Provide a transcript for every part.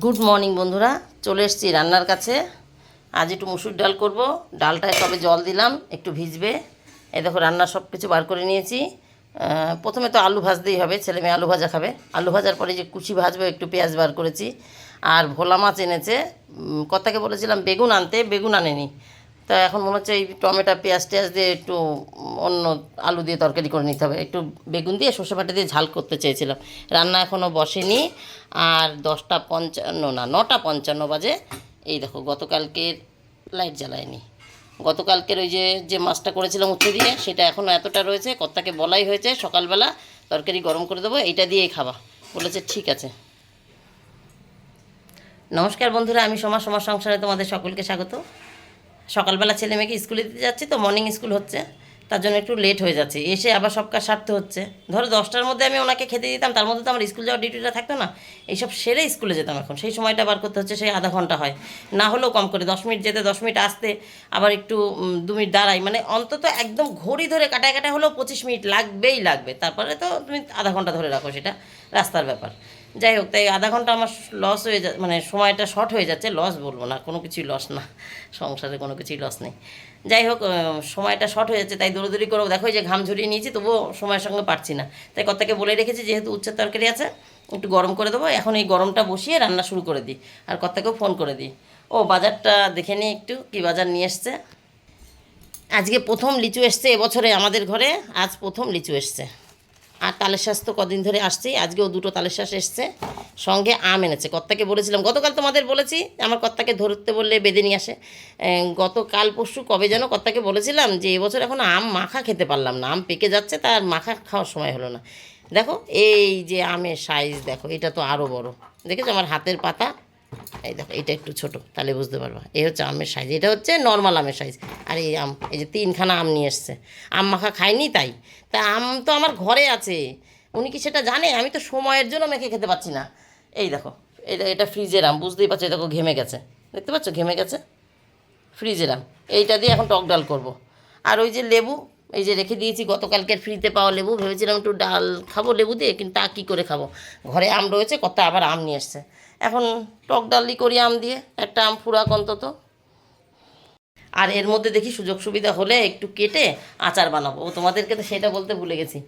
Good morning বন্ধুরা। চলে এসছি রান্নার কাছে। আজ একটু মুসুর ডাল করব। ডালটায় তবে জল দিলাম, একটু ভিজবে। এ দেখো, রান্না সব কিছু বার করে নিয়েছি। প্রথমে তো আলু ভাজতেই হবে, ছেলে মেয়ে আলু ভাজা খাবে। আলু ভাজার পরে যে কুচি ভাজবো, একটু পেঁয়াজ বার করেছি। আর ভোলা মাছ এনেছে। কর্তাকে বলেছিলাম, বেগুন আনতে, বেগুন আনেনি। তা এখন মনে হচ্ছে এই টমেটো, পেঁয়াজ টেয়াজ দিয়ে একটু অন্য আলু দিয়ে তরকারি করে নিতে হবে। একটু বেগুন দিয়ে সর্ষে বাটা দিয়ে ঝাল করতে চেয়েছিলাম। রান্না এখনও বসেনি। আর দশটা পঞ্চান্ন না, নটা পঞ্চান্ন বাজে। এই দেখো, গতকালকের লাইট জ্বালায়নি। গতকালকের ওই যে যে মাছটা করেছিলাম উচ্ছে দিয়ে, সেটা এখনও এতটা রয়েছে, কর্তাকে বলাই হয়েছে, সকালবেলা তরকারি গরম করে দেবো, এইটা দিয়েই খাবা। বলেছে, ঠিক আছে। নমস্কার বন্ধুরা, আমি সমাজ সমাজ সংসারে তোমাদের সকলকে স্বাগত। সকালবেলা ছেলে মেয়েকে স্কুলে দিতে যাচ্ছি তো মর্নিং স্কুল হচ্ছে, তার জন্য একটু লেট হয়ে যাচ্ছে। এসে আবার সব কাজ সারতে হচ্ছে। ধরো দশটার মধ্যে আমি ওনাকে খেতে দিতাম, তার মধ্যে তো আমার স্কুল যাওয়ার ডিউটিটা থাকতো না। এইসব সেরে স্কুলে যেতাম এখন। সেই সময়টা বার করতে হচ্ছে, সেই আধা ঘণ্টা হয়। না হলেও কম করে, দশ মিনিট যেতে, দশ মিনিট আসতে, আবার একটু দু মিনিট দাঁড়াই। মানে অন্তত একদম ঘড়ি ধরে কাটায় কাটায় হলেও পঁচিশ মিনিট লাগবেই লাগবে। তারপরে তো তুমি আধা ঘণ্টা ধরে রাখো, সেটা রাস্তার ব্যাপার। যাই হোক, তাই আধা ঘণ্টা আমার লস হয়ে যা মানে সময়টা শর্ট হয়ে যাচ্ছে লস বলব না, কোনো কিছুই লস না, সংসারে কোনো কিছুই লস নেই। যাই হোক সময়টা শর্ট হয়ে যাচ্ছে, তাই দৌড়দৌড়ি করব দেখো যে ঘাম ঝরিয়ে নিয়েছি, তবুও সময়ের সঙ্গে পারছি না। তাই কর্তাকে বলে রেখেছি, যেহেতু উচ্ছের তরকারি আছে, একটু গরম করে দেবো, এখন এই গরমটা বসিয়ে রান্না শুরু করে দিই, আর কর্তাকেও ফোন করে দিই। ও, বাজারটা দেখে নিই একটু, কি বাজার নিয়ে এসছে? আজকে প্রথম লিচু এসছে এবছরে আমাদের ঘরে, আজ প্রথম লিচু এসছে। আর তালের শ্বাস তো কদিন ধরে আসছেই, আজকেও দুটো তালের শ্বাস এসছে, সঙ্গে আম এনেছে। কর্তাকে বলেছিলাম, গতকাল তোমাদের বলেছি, আমার কর্তাকে ধরতে বললে বেঁধে নিয়ে আসে। গতকাল পরশু কবে যেন কর্তাকে বলেছিলাম যে এবছর এখন আম মাখা খেতে পারলাম না, আম পেকে যাচ্ছে, তার মাখা খাওয়ার সময় হলো না। দেখো, এই যে আমের সাইজ দেখো, এটা তো আরও বড়। দেখেছ? আমার হাতের পাতা এই দেখো, এটা একটু ছোট, তাহলে বুঝতে পারবা। এই হচ্ছে আমের সাইজ এটা হচ্ছে নর্মাল আমের সাইজ আর এই আম, এই যে তিনখানা আম নিয়ে এসছে। আম মাখা খায়নি তাই। তা আম তো আমার ঘরে আছে। উনি কি সেটা জানে? আমি তো সময়ের জন্য মেখে খেতে পাচ্ছি না। এই দেখো, এটা এটা ফ্রিজের আম, বুঝতেই পারছ দেখো ঘেমে গেছে। দেখতে পাচ্ছ, ঘেমে গেছে? ফ্রিজের আম। এইটা দিয়ে এখন টক ডাল করব। আর ওই যে লেবু, এই যে রেখে দিয়েছি, গতকালকের ফ্রিতে পাওয়া লেবু, ভেবেছিলাম একটু ডাল খাব লেবু দিয়ে, কিন্তু তা কী করে খাব? ঘরে আম রয়েছে, কত আবার আম নিয়ে এসছে। এখন টক ডালই করি আম দিয়ে, একটা আম ফুরাক অন্তত। আর এর মধ্যে দেখি সুযোগ সুবিধা হলে একটু কেটে আচার বানাবো। ও তোমাদেরকে তো সেটা বলতে ভুলে গেছি।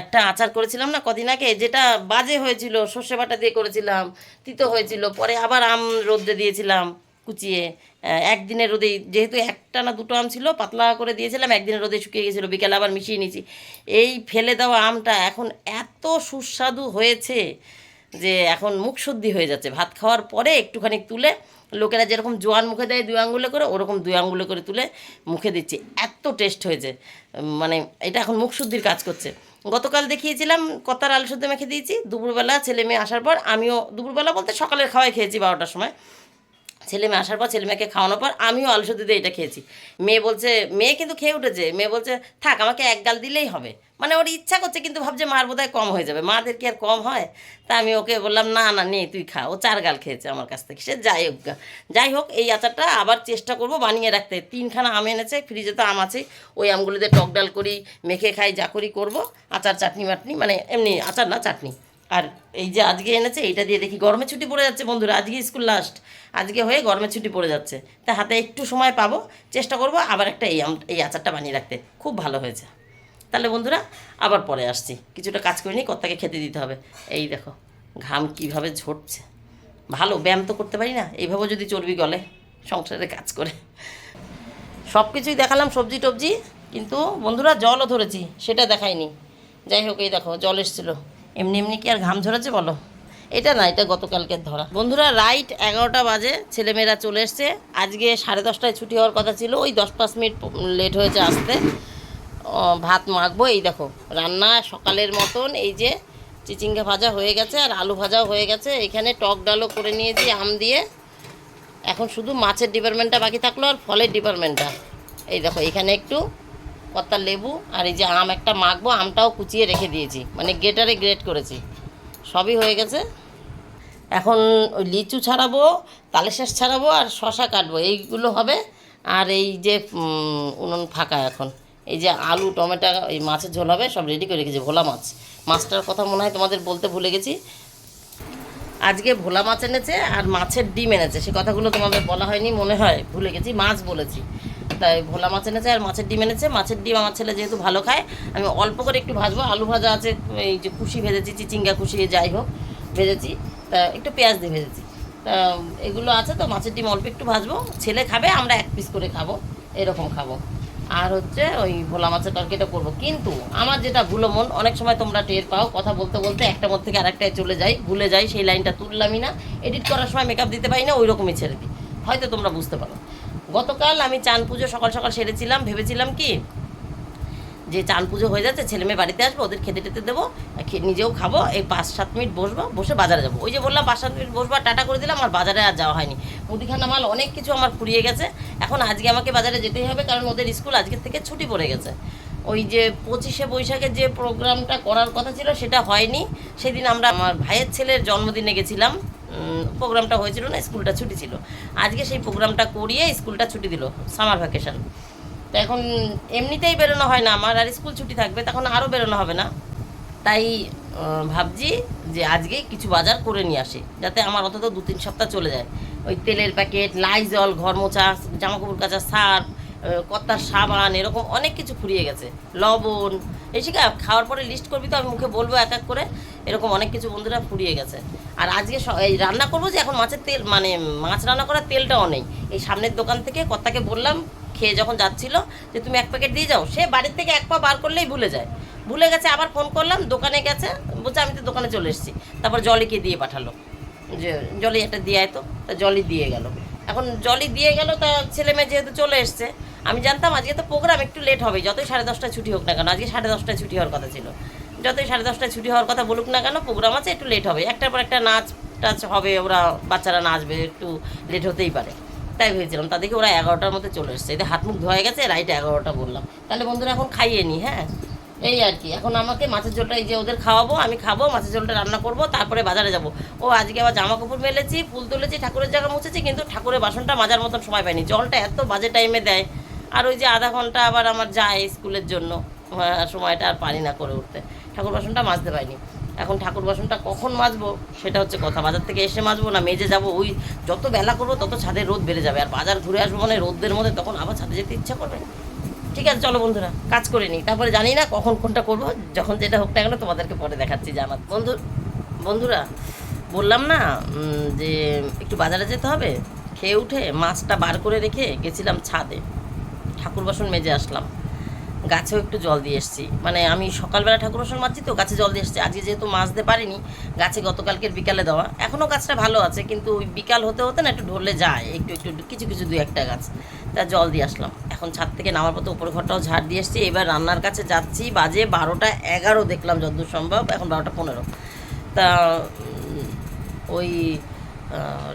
একটা আচার করেছিলাম না কদিন আগে, যেটা বাজে হয়েছিল, সর্ষে বাটা দিয়ে করেছিলাম, তিতো হয়েছিল, পরে আবার আম রোদ্রে দিয়েছিলাম কুচিয়ে। একদিনের রোদে যেহেতু একটা না দুটো আম ছিল, পাতলা করে দিয়েছিলাম, একদিনের রোদে শুকিয়ে গেছিল, বিকেলে আবার মিশিয়ে নিয়েছি। এই ফেলে দেওয়া আমটা এখন এত সুস্বাদু হয়েছে। যে এখন মুখ শুদ্ধি হয়ে যাচ্ছে। ভাত খাওয়ার পরে একটুখানি তুলে লোকেরা যেরকম জোয়ান মুখে দেয় দুই আঙ্গুলে করে, ওরকম দুই আঙুলে করে তুলে মুখে দিচ্ছে। এত টেস্ট হয়েছে। মানে এটা এখন মুখ শুদ্ধির কাজ করছে। গতকাল দেখিয়েছিলাম, কতার আলু শুদ্ধ মেখে দিয়েছি। দুপুরবেলা ছেলে মেয়ে আসার পর আমিও দুপুরবেলা বলতে সকালের খাওয়াই খেয়েছি বারোটার সময়। ছেলে মেয়ে আসার পর ছেলে মেয়েকে খাওয়ানোর পর আমিও আলু সেদ্ধ দিয়ে এটা খেয়েছি। মেয়ে বলছে, মেয়ে কিন্তু খেয়ে উঠেছে। মেয়ে বলছে, থাক, আমাকে এক গাল দিলেই হবে। মানে ওর ইচ্ছা করছে, কিন্তু ভাবছে মার বোধহয় কম হয়ে যাবে। মাদের কি আর কম হয়? তা আমি ওকে বললাম, না না নেই তুই খা। ও চার গাল খেয়েছে আমার কাছ থেকে। সে যাই হোক যাই হোক, এই আচারটা আবার চেষ্টা করব বানিয়ে রাখতে। তিনখানা আম এনেছে, ফ্রিজে তো আম আছে। ওই আমগুলোতে টক ডাল করি, মেখে খাই, যা করি করব। আচার, চাটনি মাটনি মানে এমনি আচার না, চাটনি। আর এই যে আজকে এনেছে, এইটা দিয়ে দেখি। গরমের ছুটি পড়ে যাচ্ছে বন্ধুরা, আজকে স্কুল লাস্ট আজকে হয়ে গরমের ছুটি পড়ে যাচ্ছে। তা হাতে একটু সময় পাবো, চেষ্টা করব আবার একটা এই এই আচারটা বানিয়ে রাখতে। খুব ভালো হয়েছে। তাহলে বন্ধুরা, আবার পরে আসছি। কিছুটা কাজ করে নিই কর্তাকে খেতে দিতে হবে। এই দেখো, ঘাম কীভাবে ঝরছে। ভালো, ব্যায়াম তো করতে পারি না। এইভাবে যদি চর্বি গলে, সংসারে কাজ করে। সব কিছুই দেখালাম, সবজি টবজি, কিন্তু বন্ধুরা জলও ধরেছি, সেটা দেখাইনি। যাই হোক, এই দেখো, জল এসেছিল। এমনি এমনি কি আর ঘাম ঝরেছে বলো? এটা না, এটা গতকালকের ধরা। বন্ধুরা, রাইট এগারোটা বাজে, ছেলেমেয়েরা চলে এসছে। আজকে সাড়ে দশটায় ছুটি হওয়ার কথা ছিল, ওই দশ পাঁচ মিনিট লেট হয়েছে আসতে। ভাত মাখবো, এই দেখো, রান্না সকালের মতন, এই যে চিচিঙ্গা ভাজা হয়ে গেছে আর আলু ভাজাও হয়ে গেছে। এখানে টক ডালও করে নিয়েছি, আম দিয়ে। এখন শুধু মাছের ডিপার্টমেন্টটা বাকি থাকল আর ফলের ডিপার্টমেন্টটা এই দেখো, এখানে একটু কত্তার লেবু আর এই যে আম একটা মাখবো, আমটাও কুচিয়ে রেখে দিয়েছি। মানে গ্রেটারে গ্রেট করেছি। সবই হয়ে গেছে। এখন ওই লিচু ছাড়াবো তালেশাস ছাড়াবো আর শশা কাটবো। এইগুলো হবে। আর এই যে উনুন ফাঁকা এখন। এই যে আলু, টমেটো, এই মাছের ঝোল হবে, সব রেডি করে রেখেছি, ভোলা মাছ। মাছটার কথা মনে হয় তোমাদের বলতে ভুলে গেছি। আজকে ভোলা মাছ এনেছে আর মাছের ডিম এনেছে। সে কথাগুলো তোমাদের বলা হয়নি, মনে হয় ভুলে গেছি। মাছ বলেছি। তাই ভোলা মাছ এনেছে আর মাছের ডিম এনেছে। মাছের ডিম আমার ছেলে যেহেতু ভালো খায়, আমি অল্প করে একটু ভাজবো। আলু ভাজা আছে, এই যে কুশি ভেজেছি, চিচিঙ্গা কুশি যাই হোক, ভেজেছি। তা একটু পেঁয়াজ দিয়ে ভেজেছি। তা এগুলো আছে, তো মাছের ডিম অল্প একটু ভাজবো। ছেলে খাবে, আমরা এক পিস করে খাব, এরকম খাব। আর হচ্ছে ওই ভোলা মাছের তরকারিটা করব। কিন্তু আমার যেটা ভুলো মন, অনেক সময় তোমরা টের পাও, কথা বলতে বলতে একটা মধ্যে থেকে আরেকটায় চলে যাই, ভুলে যাই, সেই লাইনটা তুললামই না। এডিট করার সময় মেকআপ দিতে পারি না ওই রকমই ছেড়ে দিই হয়তো তোমরা বুঝতে পারো। গতকাল আমি চান পুজো সকাল সকাল সেরেছিলাম, ভেবেছিলাম কি যে চান পুজো হয়ে যাচ্ছে, ছেলে মেয়ে বাড়িতে আসব, ওদের খেতে টেতে দেবো নিজেও খাব, এই পাঁচ সাত মিনিট বসবো, বসে বাজারে যাব। ওই যে বললাম, পাঁচ সাত মিনিট বসবো টাটা করে দিলাম, আর বাজারে আর যাওয়া হয়নি। মুদিখানা মাল অনেক কিছু আমার ফুরিয়ে গেছে। এখন আজকে আমাকে বাজারে যেতেই হবে, কারণ ওদের স্কুল আজকের থেকে ছুটি পড়ে গেছে। ওই যে পঁচিশে বৈশাখে যে প্রোগ্রামটা করার কথা ছিল, সেটা হয়নি। সেদিন আমরা আমার ভাইয়ের ছেলের জন্মদিনে গেছিলাম। প্রোগ্রামটা হয়েছিল না, স্কুলটা ছুটি ছিল। আজকে সেই প্রোগ্রামটা করিয়ে স্কুলটা ছুটি দিল, সামার ভ্যাকেশন তো এখন এমনিতেই বেরোনো হয় না আমার, আর স্কুল ছুটি থাকবে, তখন আরও বেরোনো হবে না। তাই ভাবছি যে আজকে কিছু বাজার করে নিয়ে আসি, যাতে আমার অন্তত দু তিন সপ্তাহ চলে যায়। ওই তেলের প্যাকেট লাইজল ঘর মোছা জামা কাপড় কাচা সার্ফ কত্তার সাবান, এরকম অনেক কিছু ফুরিয়ে গেছে। লবণ, এই খাওয়ার পরে লিস্ট করবি তো, আমি মুখে বলব এক এক করে, এরকম অনেক কিছু বন্ধুরা ফুরিয়ে গেছে। আর আজকে এই রান্না করব যে এখন মাছের তেল মানে মাছ রান্না করার তেলটাও নেই। এই সামনের দোকান থেকে কর্তাকে বললাম, খেয়ে যখন যাচ্ছিল, যে তুমি এক প্যাকেট দিয়ে যাও। সে বাড়ির থেকে এক পা বার করলেই ভুলে যায়। ভুলে গেছে, আবার ফোন করলাম, দোকানে গেছে, বলছে আমি তো দোকানে চলে এসেছি। তারপর জলিকে দিয়ে পাঠালো। যে জলি একটা দিয়ে তো, তা জলি দিয়ে গেল। এখন জলই দিয়ে গেল, তা ছেলে মেয়ে যেহেতু চলে এসছে, আমি জানতাম আজকে তো প্রোগ্রাম একটু লেট হবে যতই সাড়ে দশটায় ছুটি হোক না কেন, আজকে সাড়ে দশটায় ছুটি হওয়ার কথা ছিল। যতই সাড়ে দশটায় ছুটি হওয়ার কথা বলুক না কেন প্রোগ্রাম আছে, একটু লেট হবে। একটার পর একটা নাচ টাচ হবে, ওরা বাচ্চারা নাচবে, একটু লেট হতেই পারে। তাই ভেবেছিলাম, তাদেরকে ওরা এগারোটার মধ্যে চলে এসছে। এদের হাত মুখ ধোয়া গেছে, রাইট এগারোটা বললাম। তাহলে বন্ধুরা এখন খাইয়ে নি হ্যাঁ? এই আর কি। এখন আমাকে মাছের ঝোলটা এই যে ওদের খাওয়াবো, আমি খাব, মাছের ঝোলটা রান্না করব, তারপরে বাজারে যাব। ও আজকে আবার জামা কাপড় মেলেছি, ফুল তুলেছি, ঠাকুরের জায়গা মুছেছি, কিন্তু ঠাকুরের বাসনটা মাজার মতন সময় পাইনি। জলটা এত বাজে টাইমে দেয়। আর ওই যে আধা ঘণ্টা আবার আমার যায় স্কুলের জন্য সময়টা আর পারি না করে উঠতে। ঠাকুর বাসনটা মাজতে পারিনি। এখন ঠাকুর বাসনটা কখন মাজবো, সেটা হচ্ছে কথা। বাজার থেকে এসে মাজবো না, মেজে যাব, ওই যত বেলা করব তত ছাদে রোদ বেড়ে যাবে। আর বাজার ঘুরে আসব মানে রোদের মধ্যে তখন আবার ছাদে যেতে ইচ্ছা করবে ঠিক আছে, চলো বন্ধুরা, কাজ করে নিই। তারপরে জানি না কখন কোনটা করব, যখন যেটা হোক না কেন তোমাদেরকে পরে দেখাচ্ছি আমার বন্ধু, বন্ধুরা, বললাম না যে একটু বাজারে যেতে হবে? খেয়ে উঠে মাছটা বার করে রেখে গেছিলাম ছাদে। ঠাকুর বাসন মেজে আসলাম। গাছেও একটু জল দিয়ে এসেছি। মানে আমি সকালবেলা ঠাকুর বাসন মাজছি তো, গাছে জল দিয়ে এসেছি। আজকে যেহেতু মাজতে পারিনি, গাছে গতকালকের বিকালে দেওয়া। এখনও গাছটা ভালো আছে, কিন্তু ওই বিকাল হতে হতে না একটু ঢলে যায়, একটু একটু কিছু কিছু দুই একটা গাছ। তা জল দিয়ে আসলাম। এখন ছাদ থেকে নামার পথে উপর ঘরটাও ঝাড় দিয়ে এসেছি। এবার রান্নার কাছে যাচ্ছি, বাজে বারোটা এগারো দেখলাম যতদূর সম্ভব, এখন বারোটা পনেরো। তা ওই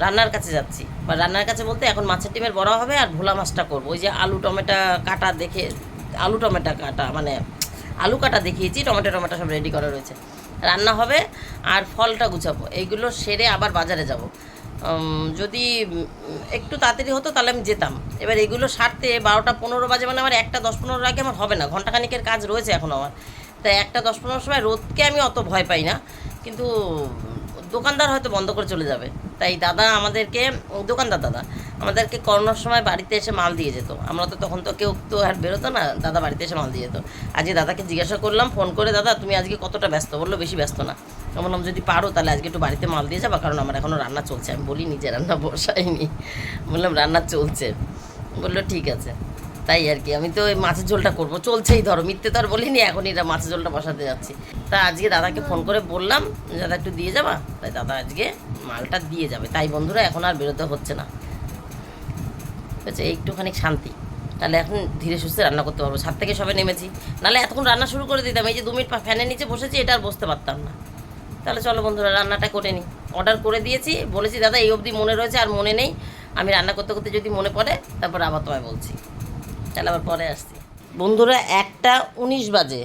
রান্নার কাছে যাচ্ছি। বা রান্নার কাছে বলতে এখন মাছের ডিমের বড়া হবে আর ভোলা মাছটা করব। ওই যে আলু, টমেটো কাটা দেখে আলু টমেটো কাটা মানে আলু কাটা দেখিয়েছি, টমেটো টমেটো সব রেডি করা রয়েছে। রান্না হবে আর ফলটা গুছাবো। এইগুলো সেরে আবার বাজারে যাব। যদি একটু তাড়াতাড়ি হতো তাহলে আমি যেতাম। এবার এগুলো সারতে বারোটা পনেরো বাজে মানে আমার একটা দশ পনেরো আগে আমার হবে না। ঘন্টাখানিকের কাজ রয়েছে এখন আমার। তাই একটা দশ পনেরো সময় রোদকে আমি অত ভয় পাই না। কিন্তু দোকানদার হয়তো বন্ধ করে চলে যাবে। তাই দাদা আমাদেরকে দোকানদার দাদা, আমাদেরকে করোনার সময় বাড়িতে এসে মাল দিয়ে যেত। আমরা তো তখন তো কেউ তো আর বেরোতো না, দাদা বাড়িতে এসে মাল দিয়ে যেত। আজকে দাদাকে জিজ্ঞাসা করলাম, ফোন করে, দাদা, তুমি আজকে কতটা ব্যস্ত? বলল, বেশি ব্যস্ত না। আমি বললাম, যদি পারো, তাহলে আজকে একটু বাড়িতে মাল দিয়ে যাবা, কারণ আমার এখনও রান্না চলছে। আমি বলি নিজে রান্না বসাইনি। বললাম, রান্না চলছে। বলল, ঠিক আছে। তাই আর কি, আমি তো ওই মাছের ঝোলটা করব। চলছেই ধরো, মিথ্যে তো আর বলিনি এখন এটা মাছের ঝোলটা বসাতে যাচ্ছি। তা আজকে দাদাকে ফোন করে বললাম, দাদা একটু দিয়ে যাবা? তাই দাদা আজকে মালটা দিয়ে যাবে। তাই বন্ধুরা, এখন আর বেরোতে হচ্ছে না। হচ্ছে একটুখানি শান্তি। তাহলে এখন ধীরে সুস্থে রান্না করতে পারব। ছাদ থেকে সবে নেমেছি। নাহলে এতক্ষণ রান্না শুরু করে দিতাম, এই যে দু মিনিট ফ্যানের নিচে বসেছি, এটা আর বসতে পারতাম না। তাহলে চলো বন্ধুরা, রান্নাটা করে নিই অর্ডার করে দিয়েছি, বলেছি, দাদা, এই অবধি মনে রয়েছে আর মনে নেই। আমি রান্না করতে করতে যদি মনে পড়ে, তারপর আবার তোমায় বলছি। তাহলে আবার পরে আসছি। বন্ধুরা, একটা উনিশ বাজে।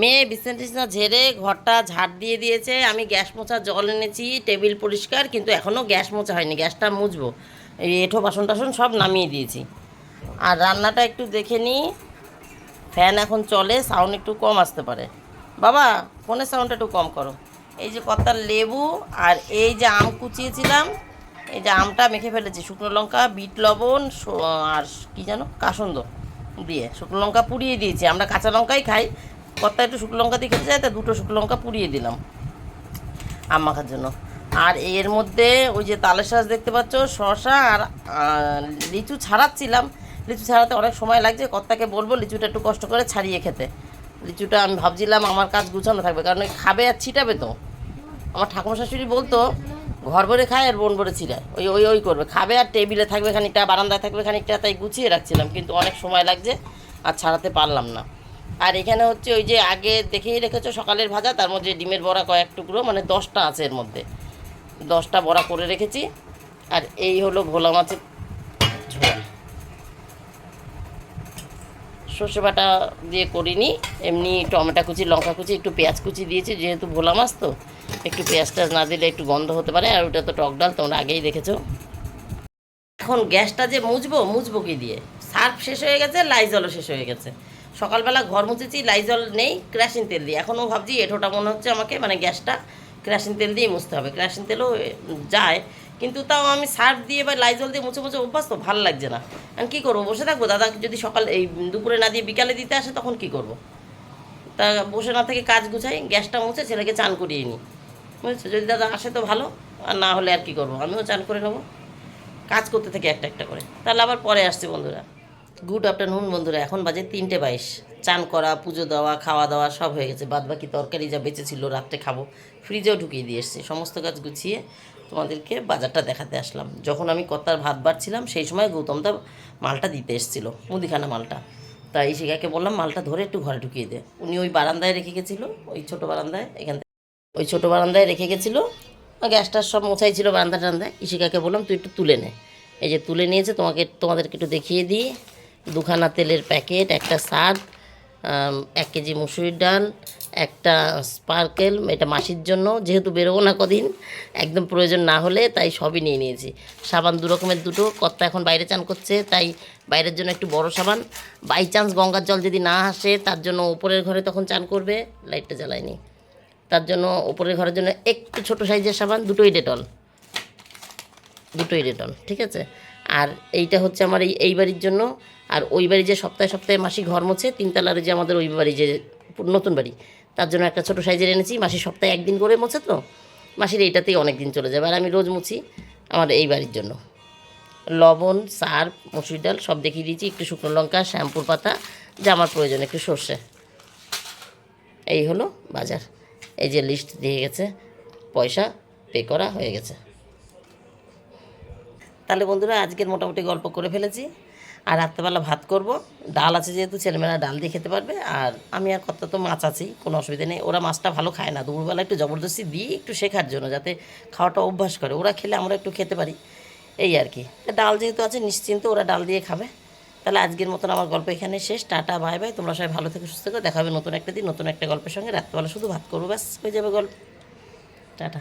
মেয়ে বিছনা টিছনা ঝেড়ে ঘরটা ঝাড় দিয়ে দিয়েছে। আমি গ্যাস মোছার জল এনেছি, টেবিল পরিষ্কার, কিন্তু এখনও গ্যাস মোছা হয়নি, গ্যাসটা মুছবো। এই এঁঠো বাসন টাসন সব নামিয়ে দিয়েছি। আর রান্নাটা একটু দেখে নিই ফ্যান এখন চলে, সাউন্ড একটু কম আসতে পারে। বাবা, ফোনের সাউন্ডটা একটু কম করো। এই যে কত্তার লেবু আর এই যে আম কুচিয়েছিলাম, এই যে আমটা মেখে ফেলেছি। শুকনো লঙ্কা, বিট লবণ আর কি জানো কাসন্দ। দিয়ে শুকনো লঙ্কা পুড়িয়ে দিয়েছি। আমরা কাঁচা লঙ্কাই খাই কত্তা একটু শুকনো লঙ্কা দিয়ে খেতে চাই তা দুটো শুকনো লঙ্কা পুড়িয়ে দিলাম আম মাখার জন্য। আর এর মধ্যে ওই যে তালের শাঁস দেখতে পাচ্ছ শশা আর লিচু ছাড়াচ্ছিলাম। লিচু ছাড়াতে অনেক সময় লাগছে, কর্তাকে বলব লিচুটা একটু কষ্ট করে ছাড়িয়ে খেতে। লিচুটা আমি ভাবছিলাম আমার কাজ গুছানো থাকবে, কারণ খাবে আর ছিটাবে তো। আমার ঠাকুমা শাশুড়ি বলতো ঘর ভরে খায় আর বোন ভরে ছিল ওই ওই ওই করবে। খাবে আর টেবিলে থাকবে খানিকটা, বারান্দায় থাকবে খানিকটা, তাই গুছিয়ে রাখছিলাম, কিন্তু অনেক সময় লাগছে আর ছাড়াতে পারলাম না। আর এখানে হচ্ছে ওই যে আগে দেখেই রেখেছো সকালের ভাজা, তার মধ্যে ডিমের বড়া কয়েক টুকরো মানে দশটা আছে এর মধ্যে। দশটা বড়া করে রেখেছি। আর এই হলো ভোলা মাছের ঝোল। সর্ষে বাটা দিয়ে করিনি। এমনি টমেটো কুচি, লঙ্কা কুচি, একটু পেঁয়াজ কুচি দিয়েছি, যেহেতু ভোলা মাছ তো, একটু পেঁয়াজ টাজ না দিলে একটু গন্ধ হতে পারে, আর ওটা তো টক ডাল, তোমরা আগেই দেখেছ। এখন গ্যাসটা যে মুছবো মুছবো কি দিয়ে? সার্ফ শেষ হয়ে গেছে লাইজলও শেষ হয়ে গেছে। সকালবেলা ঘর মুছেছি লাইজল নেই কেরাসিন তেল দিয়ে। এখনও ভাবছি, এঠোটা মনে হচ্ছে আমাকে মানে গ্যাসটা কেরাসিন তেল দিয়ে মুছতে হবে। কেরাসিন তেলও যায় কিন্তু তাও আমি সার্ফ দিয়ে বা লাইজল দিয়ে মুছে মুছে অভ্যাস তো ভালো লাগছে না। আমি কী করব? বসে থাকব? দাদা যদি সকাল এই দুপুরে না দিয়ে বিকালে দিতে আসে তখন কি করব। তা বসে না থেকে কাজ গুছাই, গ্যাসটা মুছে ছেলেকে চান করিয়ে নিই বুঝেছ? যদি দাদা আসে তো ভালো, আর না হলে আর কি করব? আমিও চান করে নেব। কাজ করতে থাকি একটা একটা করে। তাহলে আবার পরে আসছে বন্ধুরা। গুড আফটারনুন বন্ধুরা, এখন বাজে তিনটে বাইশ। চান করা, পুজো দেওয়া, খাওয়া দাওয়া সব হয়ে গেছে। বাদ বাকি তরকারি যা বেঁচে ছিল, রাত্রে খাব। ফ্রিজেও ঢুকিয়ে দিয়ে এসছি। সমস্ত কাজ গুছিয়ে তোমাদেরকে বাজারটা দেখাতে আসলাম। যখন আমি কত্তার ভাত বাড়ছিলাম, সেই সময় গৌতমদা মালটা দিতে এসেছিল, মুদিখানা মালটা। তাই শিখাকে বললাম, মালটা ধরে একটু ঘরে ঢুকিয়ে দে। উনি ওই বারান্দায় রেখে গেছিল, ওই ছোটো বারান্দায়, এখান থেকে। ওই ছোটো বারান্দায় রেখে গেছিল গ্যাসটার সব মোছাই ছিল বারান্দা টান্দায়। ইশিকাকে বললাম, তুই একটু তুলে নে। এই যে তুলে নিয়েছে, তোমাকে, তোমাদেরকে একটু দেখিয়ে দিই। দুখানা তেলের প্যাকেট, একটা সার্ফ এক কেজি মুসুরির ডাল একটা স্পার্কেল এটা মাসির জন্য, যেহেতু বেরোবো না কদিন, একদম প্রয়োজন না হলে তাই সবই নিয়ে নিয়েছি। সাবান দু রকমের দুটো, কর্তা এখন বাইরে চান করছে, তাই বাইরের জন্য একটু বড় সাবান। বাই চান্স গঙ্গার জল যদি না আসে, তার জন্য উপরের ঘরে তখন চান করবে, লাইটটা জ্বালায়নি। তার জন্য ওপরের ঘরের জন্য একটু ছোট সাইজের সাবান, দুটোই ডেটল দুটোই ডেটল ঠিক আছে? আর এইটা হচ্ছে আমার এই এই বাড়ির জন্য। আর ওই বাড়ি যে সপ্তাহে সপ্তাহে মাসি ঘর মোছে, তিনতলার যে আমাদের ওই বাড়ি যে নতুন বাড়ি তার জন্য একটা ছোটো সাইজের এনেছি। মাসি সপ্তাহে একদিন করে মোছে তো। মাসির এইটাতেই অনেক দিন চলে যাবে। আর আমি রোজ মুছি আমার এই বাড়ির জন্য। লবণ সার্ফ মসুর ডাল সব দেখিয়ে দিয়েছি। একটু শুকনো লঙ্কা, শ্যাম্পুর পাতা, যা আমার প্রয়োজন, একটু সর্ষে। এই হলো বাজার। এই যে লিস্ট দিয়ে গেছে। পয়সা পে করা হয়ে গেছে। তাহলে বন্ধুরা, আজকের মোটামুটি গল্প করে ফেলেছি। আর রাত্রেবেলা ভাত করব। ডাল আছে যেহেতু, ছেলেমেয়েরা ডাল দিয়ে খেতে পারবে। আর আমি আর কত তো মাছ আছি, কোনো অসুবিধা নেই। ওরা মাছটা ভালো খায় না। দুপুরবেলা একটু জবরদস্তি দিই, একটু শেখার জন্য, যাতে খাওয়াটা অভ্যাস করে। ওরা খেলে আমরা একটু খেতে পারি। এই আর কি। ডাল যেহেতু আছে, নিশ্চিন্ত ওরা ডাল দিয়ে খাবে। তাহলে আজকের মতন আমার গল্প এখানে শেষ। Tata, bye bye. তোমরা সবাই ভালো থেকে, সুস্থ থেকে। দেখাবে নতুন একটা দিন, নতুন একটা গল্পের সঙ্গে। রাত্রেবেলা শুধু ভাত করব, ব্যাস, হয়ে যাবে গল্প। টাটা।